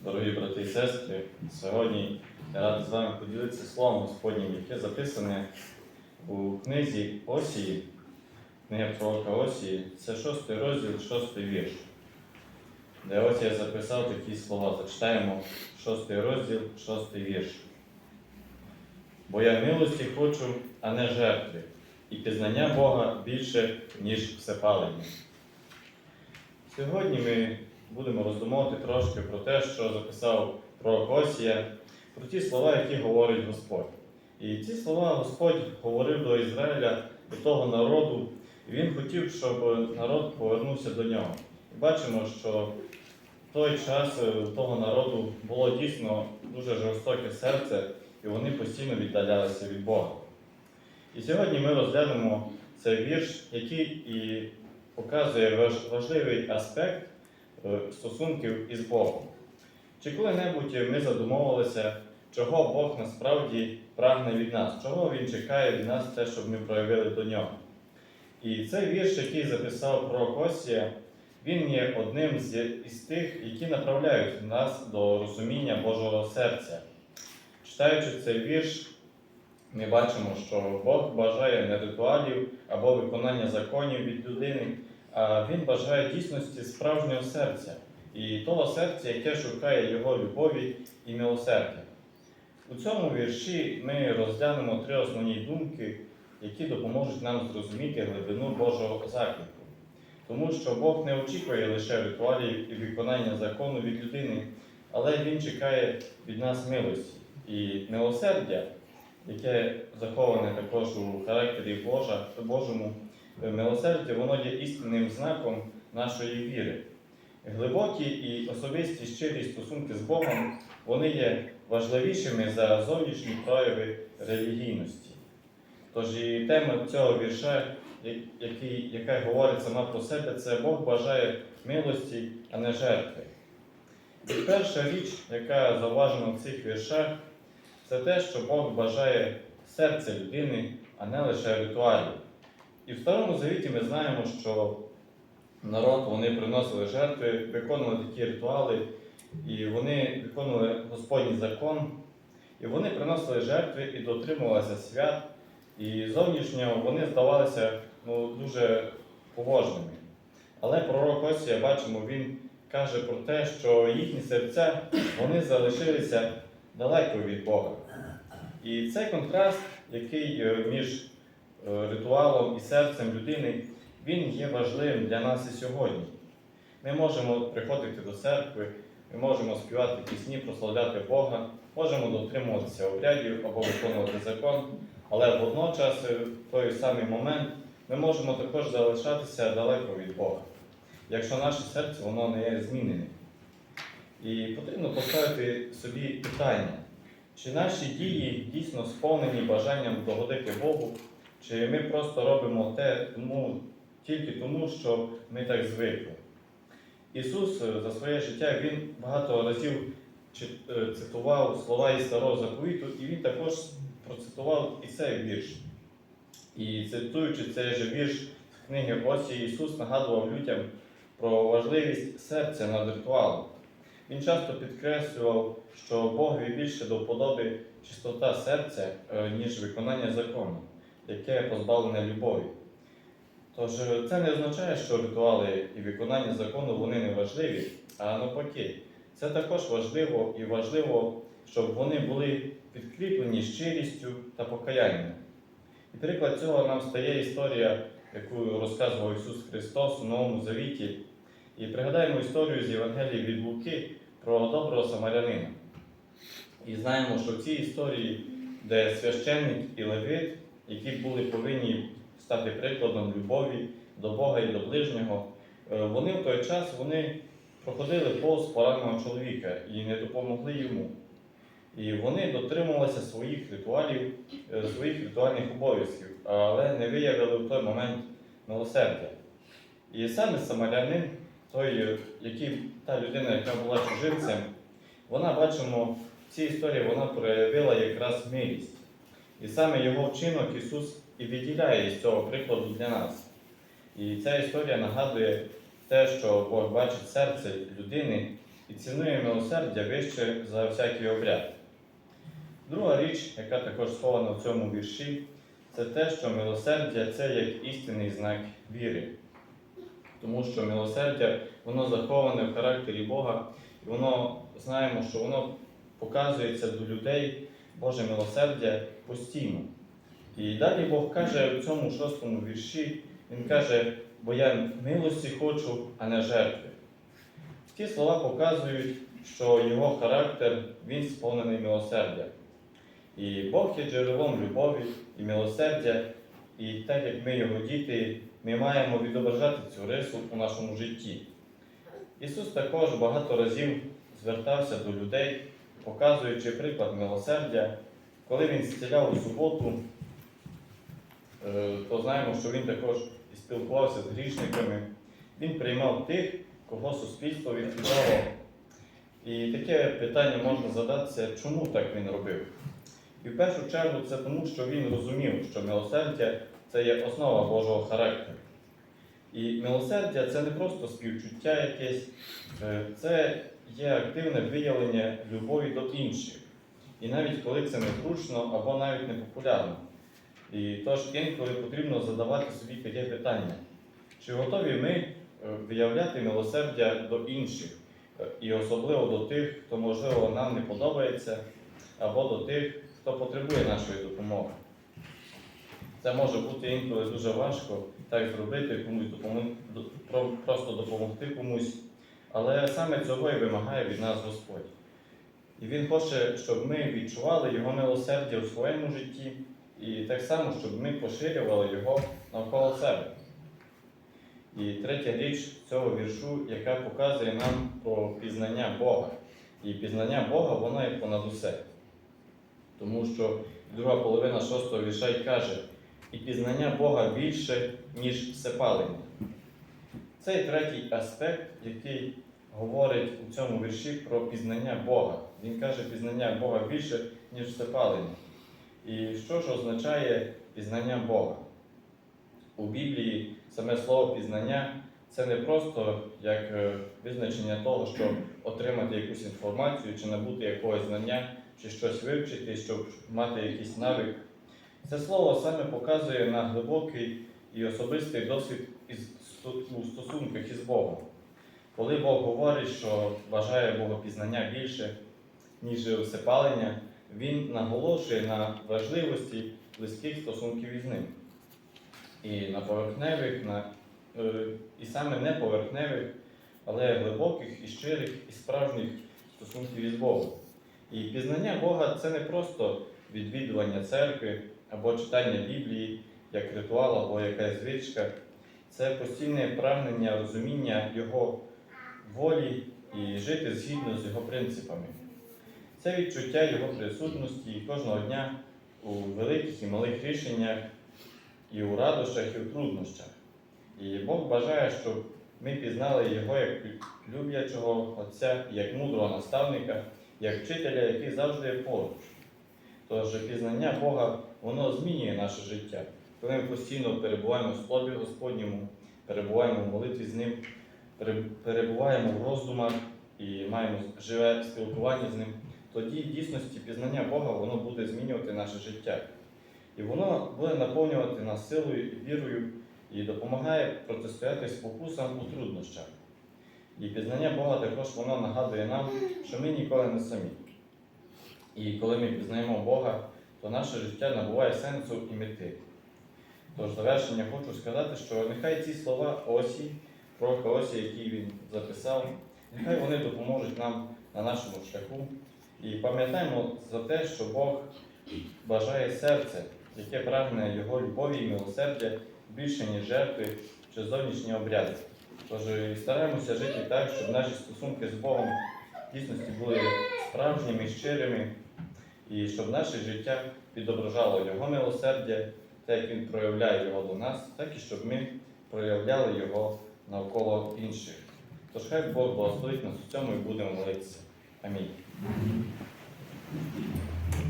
Дорогі брати і сестри, сьогодні я радий з вами поділитися словом Господнім, яке записане у книзі Осії, книга пророка Осії, це шостий розділ, шостий вірш, де Осія записав такі слова. Зачитаємо шостий розділ, шостий вірш. Бо я милості хочу, а не жертви, і пізнання Бога більше, ніж всепалення. Сьогодні ми будемо роздумовувати трошки про те, що записав пророк Осія, про ті слова, які говорить Господь. І ці слова Господь говорив до Ізраїля, до того народу, і він хотів, щоб народ повернувся до нього. І бачимо, що в той час е, у того народу було дійсно дуже жорстоке серце, і вони постійно віддалялися від Бога. І сьогодні ми розглянемо цей вірш, який і показує важливий аспект стосунків із Богом. Чи коли-небудь ми задумовувалися, чого Бог насправді прагне від нас, чого Він чекає від нас те, щоб ми проявили до нього? І цей вірш, який записав пророк Осія, він є одним із тих, які направляють нас до розуміння Божого серця. Читаючи цей вірш, ми бачимо, що Бог бажає не ритуалів або виконання законів від людини, а Він бажає дійсності справжнього серця і того серця, яке шукає Його любові і милосердя. У цьому вірші ми розглянемо три основні думки, які допоможуть нам зрозуміти глибину Божого заклику. Тому що Бог не очікує лише ритуалів і виконання закону від людини, але Він чекає від нас милості і милосердя, яке заховане також у характері Божа, Божому. Милосердя воно є істинним знаком нашої віри. Глибокі і особисті щирі стосунки з Богом вони є важливішими за зовнішні прояви релігійності. Тож і тема цього вірша, який, яка говорить сама про себе, це Бог бажає милості, а не жертви. І перша річ, яка зауважена в цих віршах, це те, що Бог бажає серця людини, а не лише ритуалів. І в Старому Завіті ми знаємо, що народ вони приносили жертви, виконували такі ритуали, і вони виконували Господній закон, і вони приносили жертви і дотримувалися свят, і зовнішньо вони здавалися ну, дуже побожними. Але пророк Осія, бачимо, він каже про те, що їхні серця вони залишилися далеко від Бога. І цей контраст, який е, між ритуалом і серцем людини, він є важливим для нас і сьогодні. Ми можемо приходити до церкви, ми можемо співати пісні, прославляти Бога, можемо дотримуватися обрядів або виконувати закон, але водночас, е, в той самий момент, ми можемо також залишатися далеко від Бога, якщо наше серце воно не є змінене. І потрібно поставити собі питання, чи наші дії дійсно сповнені бажанням догодити Богу, чи ми просто робимо те тому, тільки тому, що ми так звикли. Ісус е, за своє життя Він багато разів е, цитував слова із Старого Заповіту, і Він також процитував і цей вірш. І цитуючи цей же вірш з книги Осії, Ісус нагадував людям про важливість серця над ритуалом. Він часто підкреслював, що Богові більше до вподоби чистота серця, е, ніж виконання закону, яке позбавлене любові. Тож е, це не означає, що ритуали і виконання закону вони не важливі, а навпаки, це також важливо і важливо, щоб вони були підкріплені щирістю та покаянням. І приклад цього нам стає історія, яку розказував Ісус Христос у Новому Завіті. І пригадаємо історію з Євангелії від Луки про доброго самарянина. І знаємо, що в цій історії, де священник і левит, які були повинні стати прикладом любові до Бога і до ближнього, е, вони в той час вони проходили повз пораненого чоловіка і не допомогли йому. І вони дотримувалися своїх ритуалів, е, своїх ритуальних обов'язків, але не виявили в той момент милосердя. І саме самарянин, той, е, який, та людина, яка була чужинцем, вона бачимо, в цій історії вона проявила якраз милість. І саме його вчинок Ісус і відділяє з цього прикладу для нас. І ця історія нагадує те, що Бог бачить серце людини і цінує милосердя вище за всякий обряд. Друга річ, яка також схована в цьому вірші, це те, що милосердя це як істинний знак віри. Тому що милосердя, воно заховане в характері Бога, і воно знаємо, що воно показується до людей, Боже милосердя постійно. І далі Бог каже у цьому шостому вірші, Він каже, бо я милості хочу, а не жертви. Ті слова показують, що його характер він сповнений милосердя. І Бог є джерелом любові і милосердя, і так як ми його діти, ми маємо відображати цю рису у нашому житті. Ісус також багато разів звертався до людей, показуючи приклад милосердя. Коли Він зціляв у суботу, е, то знаємо, що Він також і спілкувався з грішниками. Він приймав тих, кого суспільство відкидало. І таке питання можна задатися, чому так він робив. І в першу чергу це тому, що він розумів, що милосердя це є основа Божого характеру. І милосердя це не просто співчуття якесь, е, це є активне виявлення любові до інших. І навіть коли це незручно або навіть непопулярно. І тож інколи потрібно задавати собі таке питання: чи готові ми е, виявляти милосердя до інших, Е, і особливо до тих, хто, можливо, нам не подобається, або до тих, хто потребує нашої допомоги. Це може бути інколи дуже важко так зробити, комусь допомогти, просто допомогти комусь, але саме цього і вимагає від нас Господь. І Він хоче, щоб ми відчували Його милосердя у своєму житті, і так само, щоб ми поширювали його навколо себе. І третя річ цього віршу, яка показує нам про пізнання Бога. І пізнання Бога, воно є понад усе. Тому що друга половина шостого вірша й каже, і пізнання Бога більше, ніж всепалення. Цей третій аспект, який говорить у цьому вірші про пізнання Бога. Він каже, пізнання Бога більше, ніж всепалення. І що ж означає пізнання Бога? У Біблії саме слово пізнання це не просто як е, визначення того, щоб отримати якусь інформацію, чи набути якогось знання, чи щось вивчити, щоб мати якийсь навик. Це слово саме показує на глибокий і особистий досвід із у стосунках із Богом. Коли Бог говорить, що бажає Богопізнання більше, ніж всепалення, Він наголошує на важливості близьких стосунків із ним. І на поверхневих, на, е, і саме не поверхневих, але глибоких і щирих і справжніх стосунків із Богом. І пізнання Бога це не просто відвідування церкви або читання Біблії як ритуал або якась звичка. Це постійне прагнення розуміння Його волі і жити згідно з Його принципами. Це відчуття Його присутності кожного дня у великих і малих рішеннях, і у радощах, і у труднощах. І Бог бажає, щоб ми пізнали Його як люблячого Отця, як мудрого наставника, як вчителя, який завжди є поруч. Тож пізнання Бога, воно змінює наше життя. Коли ми постійно перебуваємо в Слові Господньому, перебуваємо в молитві з Ним, перебуваємо в роздумах і маємо живе спілкування з Ним, тоді в дійсності пізнання Бога воно буде змінювати наше життя. І воно буде наповнювати нас силою і вірою і допомагає протистояти спокусам у труднощах. І пізнання Бога також воно нагадує нам, що ми ніколи не самі. І коли ми пізнаємо Бога, то наше життя набуває сенсу і мети. Тож, завершення хочу сказати, що нехай ці слова Осі, пророка Осі, які він записав, нехай вони допоможуть нам на нашому шляху. І пам'ятаємо за те, що Бог бажає серце, яке прагне Його любові і милосердя більше, ніж жертви чи зовнішні обряди. Тож стараємося жити так, щоб наші стосунки з Богом в дійсності були справжніми щирими, і щоб наше життя відображало Його милосердя, так як Він проявляє його до нас, так і щоб ми проявляли його навколо інших. Тож хай Бог благословить нас у цьому і будемо молитися. Амінь.